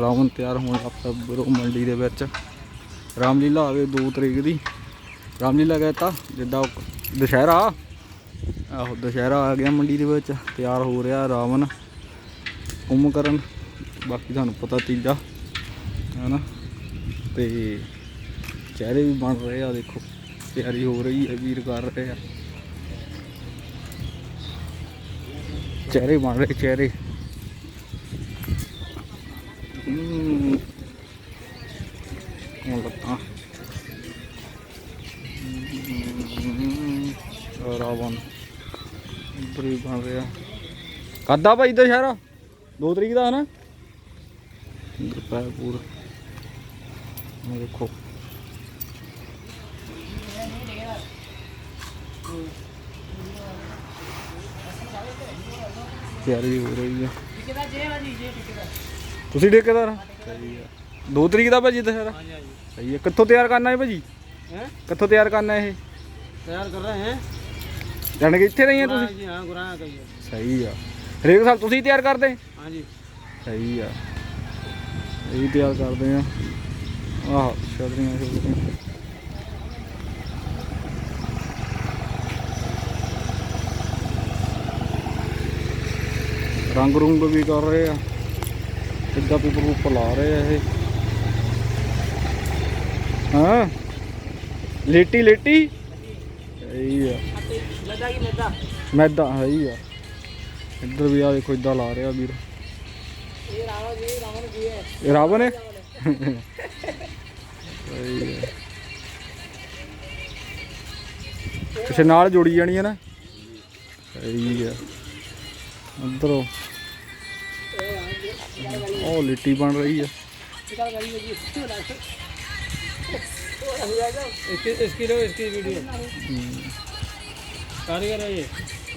ਰਾਵਣ ਤਿਆਰ ਹੋਣ ਲੱਗ ਬਰੋ ਮੰਡੀ ਦੇ ਵਿੱਚ। ਰਾਮਲੀਲਾ ਆ ਗਈ 2 ਤਰੀਕ ਦੀ। ਰਾਮਲੀਲਾ ਕਹਿੰਦਾ ਜਿੱਦਾਂ ਦੁਸ਼ਹਿਰਾ। ਆਹੋ, ਦੁਸ਼ਹਿਰਾ ਆ ਗਿਆ ਮੰਡੀ ਦੇ ਵਿੱਚ, ਤਿਆਰ ਹੋ ਰਿਹਾ ਰਾਵਣ ਕਰਨ। ਬਾਕੀ ਤੁਹਾਨੂੰ ਪਤਾ ਤੀਜਾ, ਹੈਨਾ? ਤੇ ਚਿਹਰੇ ਵੀ ਬਣ ਰਹੇ ਆ, ਦੇਖੋ। ਤਿਆਰੀ ਹੋ ਰਹੀ ਹੈ, ਵੀਰ ਕਰ ਰਹੇ। ਆ ਚੈਰੀ ਬਣ ਰਹੇ, ਚੈਰੀ। ਹਮ। ਲੱਤਾਂ। ਹਮ। ਰਾਵਣ ਬਰੀ ਬਣ ਰਿਹਾ। ਕੱਦਾ ਭਾਈ ਦੁਸ਼ਹਿਰਾ 2 ਤਰੀਕ ਦਾ ਹੈ ਨਾ ਗੁਰਪਾਪੂਰ ਇਹ ਦੇਖੋ। ਤਿਆਰੀ ਹੋ ਰਹੀ ਹੈ। ਤੁਸੀਂ ਠੇਕੇਦਾਰ? ਸਹੀ ਤਰੀਕ ਦਾ ਭਾਜੀ ਦੁਸਹਿਰਾ? ਹਾਂਜੀ ਹਾਂਜੀ। ਸਹੀ ਹੈ ਕਿੱਥੋਂ ਤਿਆਰ ਕਰਨਾ ਹੈ ਭਾਜੀ? ਹੈ? ਕਿੱਥੋਂ ਤਿਆਰ ਕਰਨਾ ਇਹ? ਤਿਆਰ ਕਰ ਰਹੇ ਹੈ। ਜਾਣ ਕੇ ਇੱਥੇ ਰਹੀ ਹੈ ਤੁਸੀਂ? ਹਾਂ ਗੁਰਾਂ ਕਈ ਸਹੀ ਆ। ਹਰੇਕ ਸਾਲ ਤੁਸੀਂ ਤਿਆਰ ਕਰਦੇ? ਹਾਂਜੀ। ਸਹੀ ਆ। ਇਹ ਤਿਆਰ ਕਰਦੇ ਆ। ਆਹ ਛਤਰੀਆਂ ਛਤਰੀਆਂ ਰੰਗ ਰੁੰਗ ਵੀ ਕਰ ਰਹੇ ਆ। ਇੱਦਾਂ ਪੇਪਰ ਉੱਪਰ ਲਾ ਰਹੇ ਆ ਇਹ? ਹਾਂ? ਲੇਟੀ ਲੇਟੀ? ਇਹੀ ਆ। ਲੱਗਾ ਕੀ ਮੈਦਾ ਮੈਦਾ ਹੈ ਹੀ ਆ। ਇੱਧਰ ਵੀ ਆ ਦੇਖੋ, ਇੱਦਾਂ ਲਾ ਰਿਹਾ ਵੀਰ। ਇਹ ਰਾਵਣ ਜੀ ਰਾਵਣ ਜੀ ਹੈ ਇਹ ਰਾਵਣ ਹੈ ਨਾਲ ਜੁੜੀ ਜਾਣੀ ਹੈ ਨਾ? ਇਹੀ ਆ। ਅੰਦਰੋਂ ਉਹ ਲਿੱਟੀ ਬਣ ਰਹੀ ਹੈ निकाल करिए जी इसकी इसकी लो इसकी वीडियो कारीगर है ये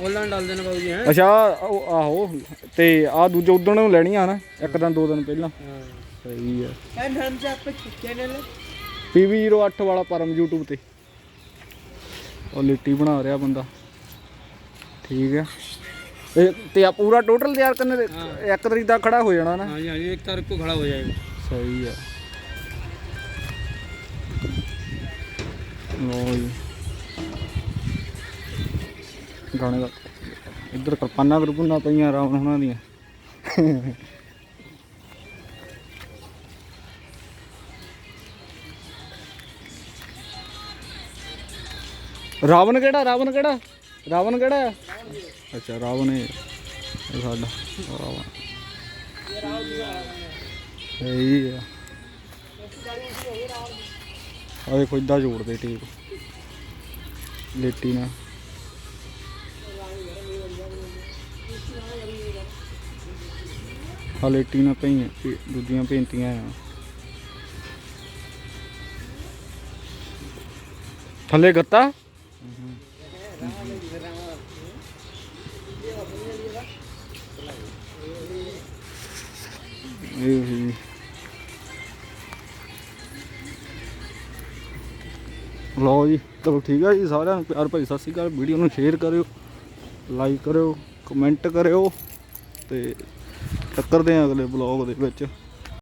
ऑनलाइन डाल देना बाबू जी हैं ਅੱਛਾ ਉਹ ਆਹੋ ਤੇ ਆ ਦੂਜੇ ਉਦਣ ਨੂੰ ਲੈਣੀਆਂ ਨਾ ਇੱਕ ਦਿਨ ਦੋ ਦਿਨ ਪਹਿਲਾਂ हाँ ਸਹੀ ਹੈ क्या नाम से आपका चैनल है PV08 ਵਾਲਾ ਪਰਮ YouTube ਤੇ ਉਹ ਲਿੱਟੀ ਬਣਾ ਰਿਹਾ ਬੰਦਾ ਠੀਕ ਹੈ ਤੇ ਤੇ ਆ ਪੂਰਾ ਟੋਟਲ ਤਿਆਰ ਕਰਨੇ ਦੇ ਇੱਕ ਤਰੀਕ ਦਾ ਖੜਾ ਹੋ ਜਾਣਾ ਨਾ हाँ जी हाँ जी एक तारीख को खड़ा हो जाएगा ਸਹੀ ਹੈ ਲੋ ਜੀ ਗਾਣੇ ਦਾ ਇੱਧਰ ਕਿਰਪਾਨਾਂ ਕਿਰਪੁਨਾ ਪਈਆਂ ਰਾਵਣ ਹੁਣਾਂ ਦੀਆਂ ਰਾਵਣ ਕਿਹੜਾ ਰਾਵਣ ਕਿਹੜਾ ਰਾਵਣ ਕਿਹੜਾ ਹੈ? ਅੱਛਾ, ਰਾਵਣ ਇਹ ਇਹ ਸਾਡਾ। ਰਾਵਣ ਸਹੀ ਆ। ਆ ਦੇਖੋ, ਇਦਾਂ ਜੋੜਦੇ ਟੇਪ ਲੇਟੀ ਨਾਲ। ਆ ਲੇਟੀ ਨਾਲ ਪਈਆਂ ਦੂਜੀਆਂ ਪੇਂਟੀਆਂ ਆ। ਥੱਲੇ ਗੱਤਾ? ਲਓ ਜੀ, ਚਲੋ ਠੀਕ ਹੈ ਜੀ ਸਾਰਿਆਂ ਨੂੰ ਪਿਆਰ ਭਾਈ ਸਤਿ ਸ਼੍ਰੀ ਅਕਾਲ। ਵੀਡੀਓ ਨੂੰ ਸ਼ੇਅਰ ਕਰਿਓ ਲਾਈਕ ਕਰਿਓ ਕਮੈਂਟ ਕਰਿਓ ਤੇ ਟੱਕਰਦੇ ਆ ਅਗਲੇ ਬਲੌਗ ਦੇ ਵਿੱਚ।